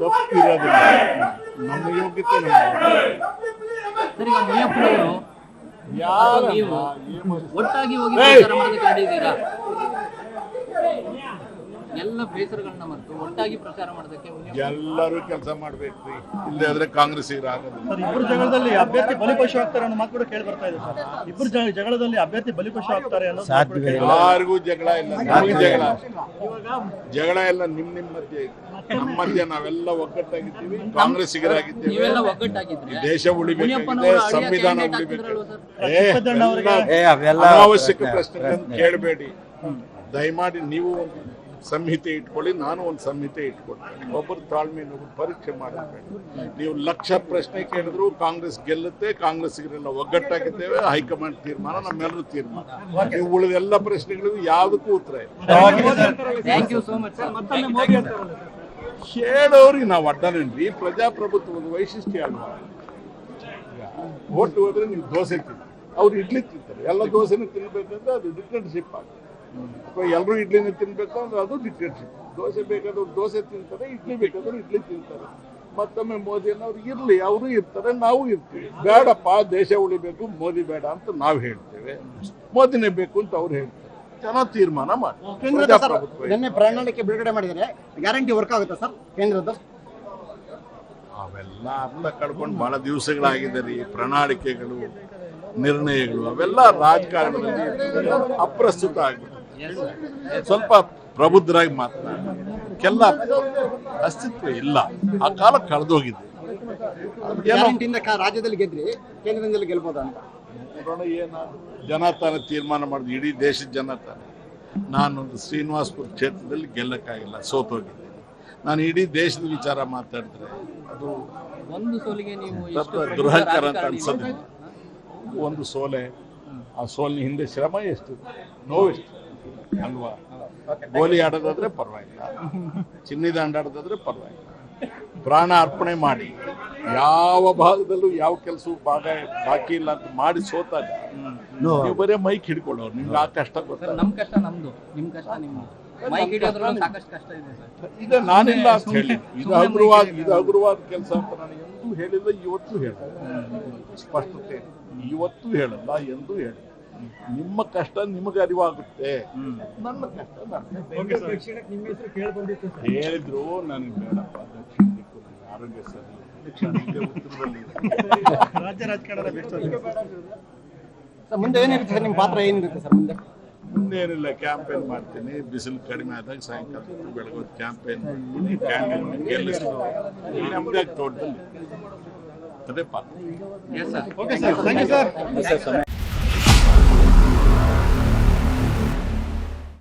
ತಪ್ಪಿರೋದಿಲ್ಲ ನಮ್ಮ ಯೋಗ್ಯತೆ ನಮ್ಮ ಸರ್ ಈಗ ಮುನಿಯಪ್ಪನವರು ಯಾರ ನೀವು ಒಟ್ಟಾಗಿ ಹೋಗಿ! ಪ್ರಚಾರ ಮಾಡೋದಕ್ಕೆ ಎಲ್ಲ ಬೇಸರಗಳನ್ನ ಮರೆತು ಒಟ್ಟಾಗಿ ಪ್ರಚಾರ ಮಾಡೋದಕ್ಕೆ ಎಲ್ಲರೂ ಕೆಲಸ ಮಾಡ್ಬೇಕ್ರಿ. ಇಲ್ಲದೆ ಆದ್ರೆ ಕಾಂಗ್ರೆಸ್ ಆಗೋದಿಲ್ಲ. ಸರ್ ಇಬ್ಬರು ಜಗಳದಲ್ಲಿ ಅಭ್ಯರ್ಥಿ ಬಲಿಪಶು ಆಗ್ತಾರೆ ಅನ್ನೋ ಮಾತು ಕೂಡ ಕೇಳಿ ಬರ್ತಾ ಇದೆ ಸರ್. ಇಬ್ಬರು ಜ- ಜಗಳದಲ್ಲಿ ಅಭ್ಯರ್ಥಿ ಬಲಿಪಶು ಆಗ್ತಾರೆ ಅನ್ನೋ ಕೇಳಿ ಬರ್ತಾ ಯಾರಿಗೂ ಜಗಳ ಇಲ್ಲ ನಮಗೆ ಜಗಳ ಜಗಳ. ಎಲ್ಲ ನಿಮ್ ನಿಮ್ ಮಧ್ಯೆ ಇದೆ. ನಮ್ಮ ಮಧ್ಯೆ ನಾವೆಲ್ಲ ಒಗ್ಗಟ್ಟಾಗಿದ್ದೀವಿ ಕಾಂಗ್ರೆಸ್ಸಿಗರಾಗಿದ್ದೇವೆ. ನೀವೆಲ್ಲ ಒಗ್ಗಟ್ಟಾಗಿದ್ರೆ ದೇಶ ಉಳಿಬೇಕಾಗಿದೆ ಮುನಿಯಪ್ಪನವರು ಅಳಿಯ ಸಂವಿಧಾನ ಉಳಿಬೇಕಾಗಿದೆ ಆಗ್ತಿದ್ರಲ್ವ ಸರ್. ಏ, ತಿಪ್ಪೇಸ್ವಾಮಿ ಅವರಿಗೆ- ಎಲ್ಲ ಏ, ಅವೆಲ್ಲ ಅನಾವಶ್ಯಕ ಪ್ರಶ್ನೆಗಳನ್ನು ಕೇಳಬೇಡಿ. ದಯಮಾಡಿ ನೀವು ಒಂದು ಸಂಹಿತೆ ಇಟ್ಕೊಳ್ಳಿ ನಾನು ಒಂದು ಸಂಹಿತೆ ಇಟ್ಕೊಳ್ತೇನೆ. ಒಬ್ಬರು ತಾಳ್ಮೆ ಒಬ್ಬರು ಪರೀಕ್ಷೆ ಮಾಡಬೇಕು. ನೀವು ಲಕ್ಷ ಪ್ರಶ್ನೆ ಕೇಳಿದ್ರು ಕಾಂಗ್ರೆಸ್ ಗೆಲ್ಲುತ್ತೆ ಕಾಂಗ್ರೆಸ್ಸಿಗರೆಲ್ಲ ಒಗ್ಗಟ್ಟಾಗಿದ್ದೇವೆ ಹೈಕಮಾಂಡ್ ತೀರ್ಮಾನ ನಮ್ಮೆಲ್ಲರೂ ತೀರ್ಮಾನ. ನೀವು ಉಳಿದ ಎಲ್ಲ ಪ್ರಶ್ನೆಗಳಿಗೂ ಯಾವುದಕ್ಕೂ ಉತ್ತರ ಹೇಳೋರಿ ನಾವು ಅಡ್ಡನೇನ್ರಿ. ಪ್ರಜಾಪ್ರಭುತ್ವದ ವೈಶಿಷ್ಟ್ಯ ಅಲ್ವಾ ಓಟ್ ಹೋದ್ರೆ ನೀವು ದೋಸೆ ತಿಂತೀರಿ ಅವ್ರು ಇಡ್ಲಿ ತಿಂತಾರೆ. ಎಲ್ಲ ದೋಸೆನೂ ತಿನ್ಬೇಕಂದ್ರೆ ಅದು ಡಿಕ್ಟೇಟರ್ಶಿಪ್ ಆಗುತ್ತೆ ಅಥವಾ ಎಲ್ಲರೂ ಇಡ್ಲಿನ ತಿನ್ಬೇಕು ಅಂದ್ರೆ ಅದು ಡಿಕ್ಟೇಟರ್ಶಿಪ್ ದೋಸೆ ಬೇಕಾದವ್ರು ದೋಸೆ ತಿಂತಾರೆ ಇಡ್ಲಿ ಬೇಕಾದವ್ರು ಇಡ್ಲಿ ತಿಂತಾರೆ. ಮತ್ತೊಮ್ಮೆ ಮೋದಿಯನ್ನವ್ರು ಇರ್ಲಿ ಅವರು ಇರ್ತಾರೆ ನಾವು ಇರ್ತೀವಿ. ಬೇಡಪ್ಪ ದೇಶ ಉಳಿಬೇಕು ಮೋದಿ ಬೇಡ ಅಂತ ನಾವು ಹೇಳ್ತೇವೆ. ಮೋದಿನೇ ಬೇಕು ಅಂತ ಅವ್ರು ಹೇಳ್ತಾರೆ. ಜನ ತೀರ್ಮಾನ ಮಾಡಿ. ನಿನ್ನೆ ಪ್ರಣಾಳಿಕೆ ಬಿಡುಗಡೆ ಮಾಡಿದರೆ ಗ್ಯಾರಂಟಿ ವರ್ಕ್ ಆಗುತ್ತಾ ಸರ್ ಕೇಂದ್ರದ? ಅವೆಲ್ಲ ಅರ್ಥ ಕಳ್ಕೊಂಡು ಬಹಳ ದಿವಸಗಳಾಗಿದೆ ರೀ. ಪ್ರಣಾಳಿಕೆಗಳು ನಿರ್ಣಯಗಳು ಅವೆಲ್ಲ ರಾಜಕಾರಣದಲ್ಲಿ ಅಪ್ರಸ್ತುತ ಆಗ್ಬಿಟ್ಟಿದೆ. ಸ್ವಲ್ಪ ಪ್ರಬುದ್ಧರಾಗಿ ಮಾತನಾಡಿ. ಕೆಲ ಅಸ್ತಿತ್ವ ಇಲ್ಲ. ಆ ಕಾಲ ಕಳೆದೋಗಿದೆ. ರಾಜ್ಯದಲ್ಲಿ ಗೆದ್ರಿ ಕೇಂದ್ರದಲ್ಲಿ ಗೆಲ್ಬೋದ ಅಂತ? ನೋಡೋಣ ಏನ? ಜನ ತಾನೇ ತೀರ್ಮಾನ ಮಾಡಿದ್ರು ಇಡೀ ದೇಶದ ಜನ ತಾನೆ ನಾನೊಂದು ಶ್ರೀನಿವಾಸ್ಪುರ ಕ್ಷೇತ್ರದಲ್ಲಿ ಗೆಲ್ಲಕ್ಕಾಗಿಲ್ಲ ಸೋತೋಗಿದ್ದೀನಿ ನಾನು ಇಡೀ ದೇಶದ ವಿಚಾರ ಮಾತಾಡಿದ್ರೆ ಅದು ಒಂದು ಸೋಲಿಗೆ ನೀವು ಎಷ್ಟು ದುರಹಂಕಾರ ಅಂತ ಅನ್ಸೋದಿಲ್ಲ. ಒಂದು ಸೋಲೆ ಆ ಸೋಲಿನ ಹಿಂದೆ ಶ್ರಮ ಎಷ್ಟು? ನೋವೆಷ್ಟು? ಅಲ್ವಾ ಗೋಲಿ ಆಡೋದಾದ್ರೆ ಪರವಾಗಿಲ್ಲ. ಚಿನ್ನಿದಾಂಡ ಆಡೋದಾದ್ರೆ ಪರವಾಗಿಲ್ಲ. ಪ್ರಾಣ ಅರ್ಪಣೆ ಮಾಡಿ. ಯಾವ ಭಾಗದಲ್ಲೂ ಯಾವ ಕೆಲಸವೂ ಭಾಗ ಬಾಕಿ ಇಲ್ಲ ಅಂತ ಮಾಡಿ ಸೋತಾಗ ನೀವು ಬರೀ ಮೈಕ್ ಹಿಡ್ಕೊಳ್ಳೋರು. ನಿಮ್ಗೆ ಆ ಕಷ್ಟ ಗೊತ್ತಾ ಗೊತ್ತಲ್ಲ. ನಮ್ ಕಷ್ಟ ನಮ್ದು. ನಿಮ್ ಕಷ್ಟ ನಿಮ್ದು. ಈಗ ನಾನಿಲ್ಲ ಅಂತ ಹೇಳಿ. ಇದು ಹಗುರವಾದ ಇದು ಹಗುರವಾದ ಕೆಲಸ ಅಂತ ನಾನು ಎಂದೂ ಹೇಳಿಲ್ಲ ಇವತ್ತು ಹೇಳಲ್ಲ. ಸ್ಪಷ್ಟತೆ. ಇವತ್ತು ಹೇಳಲ್ಲ ಎಂದೂ ಹೇಳ ನಿಮ್ಮ ಕಷ್ಟ ನಿಮಗೆ ಅರಿವಾಗುತ್ತೆ. ನನ್ನ ಕಷ್ಟ ನನಗೆ ಹೇಳಿದ್ರು ನನಗೆ ಬೇಡಪ್ಪ ದಕ್ಷಿಣ ಆರೋಗ್ಯ ಸರಿ. ರಾಜ್ಯ ರಾಜಕಾರಣ ಮುಂದೆ ಏನಿರುತ್ತೆ ಸರ್ ನಿಮ್ಮ ಪಾತ್ರ ಏನಿರುತ್ತೆ ಸರ್ ಮುಂದೆ? ಏನಿಲ್ಲ ಕ್ಯಾಂಪೇನ್ ಮಾಡ್ತೀನಿ. ಬಿಸಿಲು ಕಡಿಮೆ ಆದಾಗ ಸಾಯಂಕಾಲ ಬೆಳಗ್ಗೆ ಕ್ಯಾಂಪೇನ್ ಮಾಡ್ತೀನಿ. ಕ್ಯಾಂಪೇನ್ ಗೆಲ್ಲಿಸ್ತು ನೆಮ್ಮದಿಯಾಗಿ ತೋಟದಲ್ಲಿ. ಅದೇ ಪಾತ್ರ. Yes sir okay sir thank you sir